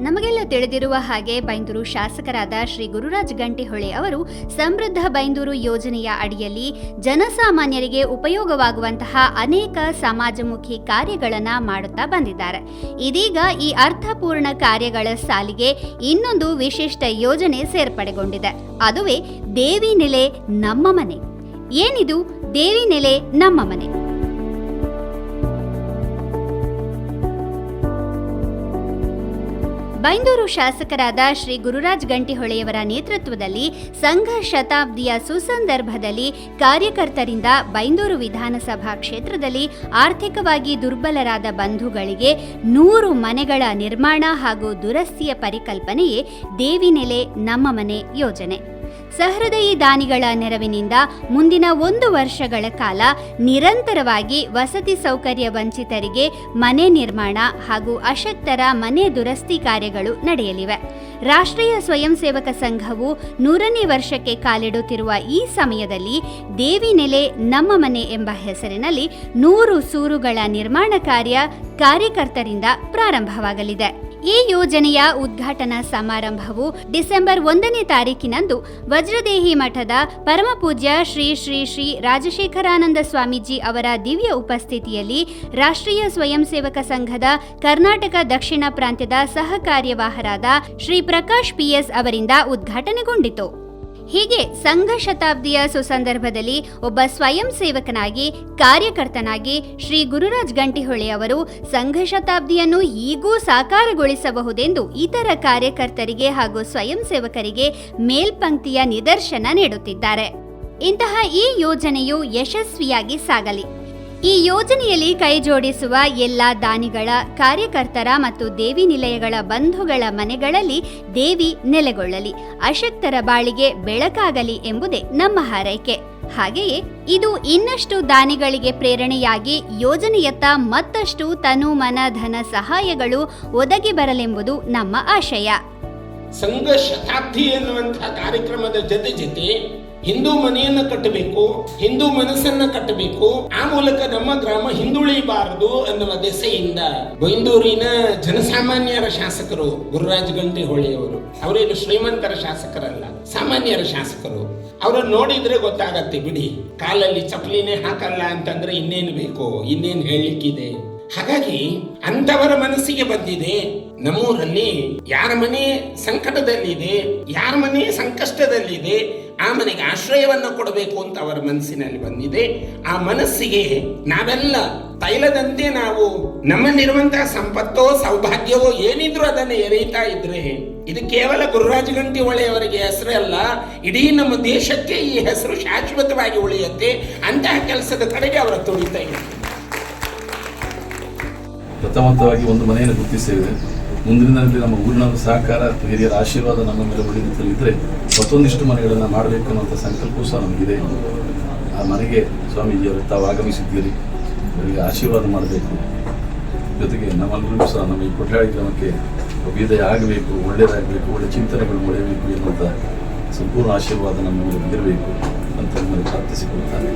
ನಮಗೆಲ್ಲ ತಿಳಿದಿರುವ ಹಾಗೆ ಬೈಂದೂರು ಶಾಸಕರಾದ ಶ್ರೀ ಗುರುರಾಜ್ ಗಂಟಿಹೊಳೆ ಅವರು ಸಮೃದ್ಧ ಬೈಂದೂರು ಯೋಜನೆಯ ಅಡಿಯಲ್ಲಿ ಜನಸಾಮಾನ್ಯರಿಗೆ ಉಪಯೋಗವಾಗುವಂತಹ ಅನೇಕ ಸಮಾಜಮುಖಿ ಕಾರ್ಯಗಳನ್ನು ಮಾಡುತ್ತಾ ಬಂದಿದ್ದಾರೆ. ಇದೀಗ ಈ ಅರ್ಥಪೂರ್ಣ ಕಾರ್ಯಗಳ ಸಾಲಿಗೆ ಇನ್ನೊಂದು ವಿಶಿಷ್ಟ ಯೋಜನೆ ಸೇರ್ಪಡೆಗೊಂಡಿದೆ. ಅದುವೇ ದೇವಿ ನೆಲೆ ನಮ್ಮ ಮನೆ. ಏನಿದು? ದೇವಿ ನೆಲೆ ನಮ್ಮ ಮನೆ. ಬೈಂದೂರು ಶಾಸಕರಾದ ಶ್ರೀ ಗುರುರಾಜ್ ಗಂಟಿಹೊಳೆಯವರ ನೇತೃತ್ವದಲ್ಲಿ ಸಂಘ ಶತಾಬ್ದಿಯ ಸುಸಂದರ್ಭದಲ್ಲಿ ಕಾರ್ಯಕರ್ತರಿಂದ ಬೈಂದೂರು ವಿಧಾನಸಭಾ ಕ್ಷೇತ್ರದಲ್ಲಿ ಆರ್ಥಿಕವಾಗಿ ದುರ್ಬಲರಾದ ಬಂಧುಗಳಿಗೆ ನೂರು ಮನೆಗಳ ನಿರ್ಮಾಣ ಹಾಗೂ ದುರಸ್ತಿಯ ಪರಿಕಲ್ಪನೆಯೇ ದೇವಿನೆಲೆ ನಮ್ಮ ಮನೆ ಯೋಜನೆ. ಸಹೃದಯಿ ದಾನಿಗಳ ನೆರವಿನಿಂದ ಮುಂದಿನ ಒಂದು ವರ್ಷಗಳ ಕಾಲ ನಿರಂತರವಾಗಿ ವಸತಿ ಸೌಕರ್ಯ ವಂಚಿತರಿಗೆ ಮನೆ ನಿರ್ಮಾಣ ಹಾಗೂ ಅಶಕ್ತರ ಮನೆ ದುರಸ್ತಿ ಕಾರ್ಯಗಳು ನಡೆಯಲಿವೆ. ರಾಷ್ಟ್ರೀಯ ಸ್ವಯಂ ಸೇವಕ ಸಂಘವು ನೂರನೇ ವರ್ಷಕ್ಕೆ ಕಾಲಿಡುತ್ತಿರುವ ಈ ಸಮಯದಲ್ಲಿ ದೇವಿ ನೆಲೆ ನಮ್ಮ ಮನೆ ಎಂಬ ಹೆಸರಿನಲ್ಲಿ ನೂರು ಸೂರುಗಳ ನಿರ್ಮಾಣ ಕಾರ್ಯ ಕಾರ್ಯಕರ್ತರಿಂದ ಪ್ರಾರಂಭವಾಗಲಿದೆ. ಈ ಯೋಜನೆಯ ಉದ್ಘಾಟನಾ ಸಮಾರಂಭವು ಡಿಸೆಂಬರ್ ಒಂದನೇ ತಾರೀಕಿನಂದು ವಜ್ರದೇಹಿ ಮಠದ ಪರಮಪೂಜ್ಯ ಶ್ರೀ ಶ್ರೀ ಶ್ರೀ ರಾಜಶೇಖರಾನಂದ ಸ್ವಾಮೀಜಿ ಅವರ ದಿವ್ಯ ಉಪಸ್ಥಿತಿಯಲ್ಲಿ ರಾಷ್ಟ್ರೀಯ ಸ್ವಯಂ ಸೇವಕ ಸಂಘದ ಕರ್ನಾಟಕ ದಕ್ಷಿಣ ಪ್ರಾಂತ್ಯದ ಸಹ ಕಾರ್ಯವಾಹರಾದ ಶ್ರೀ ಪ್ರಕಾಶ್ ಪಿಎಸ್ ಅವರಿಂದ ಉದ್ಘಾಟನೆಗೊಂಡಿತು. ಹೀಗೆ ಸಂಘ ಶತಾಬ್ದಿಯ ಸುಸಂದರ್ಭದಲ್ಲಿ ಒಬ್ಬ ಸ್ವಯಂ ಸೇವಕನಾಗಿ, ಕಾರ್ಯಕರ್ತನಾಗಿ ಶ್ರೀ ಗುರುರಾಜ್ ಗಂಟಿಹೊಳಿ ಅವರು ಸಂಘ ಶತಾಬ್ದಿಯನ್ನು ಹೀಗೂ ಸಾಕಾರಗೊಳಿಸಬಹುದೆಂದು ಇತರ ಕಾರ್ಯಕರ್ತರಿಗೆ ಹಾಗೂ ಸ್ವಯಂ ಸೇವಕರಿಗೆ ಮೇಲ್ಪಂಕ್ತಿಯ ನಿದರ್ಶನ ನೀಡುತ್ತಿದ್ದಾರೆ. ಇಂತಹ ಈ ಯೋಜನೆಯು ಯಶಸ್ವಿಯಾಗಿ ಸಾಗಲಿ. ಈ ಯೋಜನೆಯಲ್ಲಿ ಕೈಜೋಡಿಸುವ ಎಲ್ಲ ದಾನಿಗಳ, ಕಾರ್ಯಕರ್ತರ ಮತ್ತು ದೇವಿ ನಿಲಯಗಳ ಬಂಧುಗಳ ಮನೆಗಳಲ್ಲಿ ದೇವಿ ನೆಲೆಗೊಳ್ಳಲಿ. ಅಶಕ್ತರ ಬಾಳಿಗೆ ಬೆಳಕಾಗಲಿ ಎಂಬುದೇ ನಮ್ಮ ಹಾರೈಕೆ. ಹಾಗೆಯೇ ಇದು ಇನ್ನಷ್ಟು ದಾನಿಗಳಿಗೆ ಪ್ರೇರಣೆಯಾಗಿ ಯೋಜನೆಯತ್ತ ಮತ್ತಷ್ಟು ತನು ಮನ ಧನ ಸಹಾಯಗಳು ಒದಗಿ ಬರಲೆಂಬುದು ನಮ್ಮ ಆಶಯ. ಸಂಘ ಶತಾಬ್ದಿ ಎನ್ನುವಂತಹ ಕಾರ್ಯಕ್ರಮದ ಜೊತೆ ಜೊತೆ ಹಿಂದೂ ಮನೆಯನ್ನ ಕಟ್ಟಬೇಕು, ಹಿಂದೂ ಮನಸ್ಸನ್ನ ಕಟ್ಟಬೇಕು, ಆ ಮೂಲಕ ನಮ್ಮ ಗ್ರಾಮ ಹಿಂದುಳಿಬಾರದು ಅನ್ನುವ ದೆಸೆಯಿಂದ ಬೈಂದೂರಿನ ಜನಸಾಮಾನ್ಯರ ಶಾಸಕರು ಗುರುರಾಜ್ ಗಂಟಿಹೊಳಿಯವರು, ಅವರೇನು ಶ್ರೀಮಂತರ ಶಾಸಕರಲ್ಲ, ಸಾಮಾನ್ಯರ ಶಾಸಕರು, ಅವರನ್ನು ನೋಡಿದ್ರೆ ಗೊತ್ತಾಗತ್ತೆ, ಬಿಡಿ, ಕಾಲಲ್ಲಿ ಚಪ್ಪಲಿನೇ ಹಾಕಲ್ಲ ಅಂತಂದ್ರೆ ಇನ್ನೇನು ಬೇಕು, ಇನ್ನೇನು ಹೇಳಲಿಕ್ಕಿದೆ? ಹಾಗಾಗಿ ಅಂತವರ ಮನಸ್ಸಿಗೆ ಬಂದಿದೆ, ನಮ್ಮೂರಲ್ಲಿ ಯಾರ ಮನೆ ಸಂಕಟದಲ್ಲಿದೆ, ಯಾರ ಮನೆ ಸಂಕಷ್ಟದಲ್ಲಿದೆ ಆ ಮನೆಗೆ ಆಶ್ರಯವನ್ನು ಕೊಡಬೇಕು ಅಂತ ಅವರ ಮನಸ್ಸಿನಲ್ಲಿ ಬಂದಿದೆ. ಆ ಮನಸ್ಸಿಗೆ ನಾವೆಲ್ಲ ತೈಲದಂತೆ ನಾವು ನಮ್ಮಲ್ಲಿರುವಂತಹ ಸಂಪತ್ತೋ ಸೌಭಾಗ್ಯವೋ ಏನಿದ್ರು ಅದನ್ನು ಎರೆಯುತ್ತಾ ಇದ್ರೆ, ಇದು ಕೇವಲ ಗುರುರಾಜ ಗಂಟಿ ಒಳೆಯವರಿಗೆ ಹೆಸರು ಅಲ್ಲ, ಇಡೀ ನಮ್ಮ ದೇಶಕ್ಕೆ ಈ ಹೆಸರು ಶಾಶ್ವತವಾಗಿ ಉಳಿಯುತ್ತೆ. ಅಂತಹ ಕೆಲಸದ ಕಡೆಗೆ ಅವರ ತುಳಿತಾ ಇದೆ ಪ್ರಥಮತವಾಗಿ ಒಂದು ಮನೆಯನ್ನು ಗುರುತಿಸಿದ್ದೇವೆ ಮುಂದಿನ ದಿನದಲ್ಲಿ ನಮ್ಮ ಊರಿನ ಸಹಕಾರ, ಹಿರಿಯರ ಆಶೀರ್ವಾದ ನಮ್ಮ ಮೇಲೆ ಉಳಿದಿದ್ದರೆ ಮತ್ತೊಂದಿಷ್ಟು ಮನೆಗಳನ್ನು ಮಾಡಬೇಕು ಅನ್ನುವಂಥ ಸಂಕಲ್ಪವೂ ಸಹ ನಮಗಿದೆ. ಆ ಮನೆಗೆ ಸ್ವಾಮೀಜಿಯವರು ತಾವು ಆಗಮಿಸಿದ್ದೀರಿ. ಅವರಿಗೆ ಆಶೀರ್ವಾದ ಮಾಡಬೇಕು. ಜೊತೆಗೆ ನಮ್ಮೆಲ್ಲರೂ ಸಹ ನಮ್ಮ ಈ ಕೊಠಾಳಿ ಗ್ರಾಮಕ್ಕೆ ಅಭ್ಯುದಯ ಆಗಬೇಕು, ಒಳ್ಳೆಯದಾಗಬೇಕು, ಒಳ್ಳೆ ಚಿಂತನೆಗಳು ಮೊಳೆಯಬೇಕು ಎನ್ನುವಂಥ ಸಂಪೂರ್ಣ ಆಶೀರ್ವಾದ ನಮ್ಮ ಮೇಲೆ ಬಂದಿರಬೇಕು ಅಂತ ನಮ್ಮಲ್ಲಿ ಪ್ರಾರ್ಥಿಸಿಕೊಳ್ತಾರೆ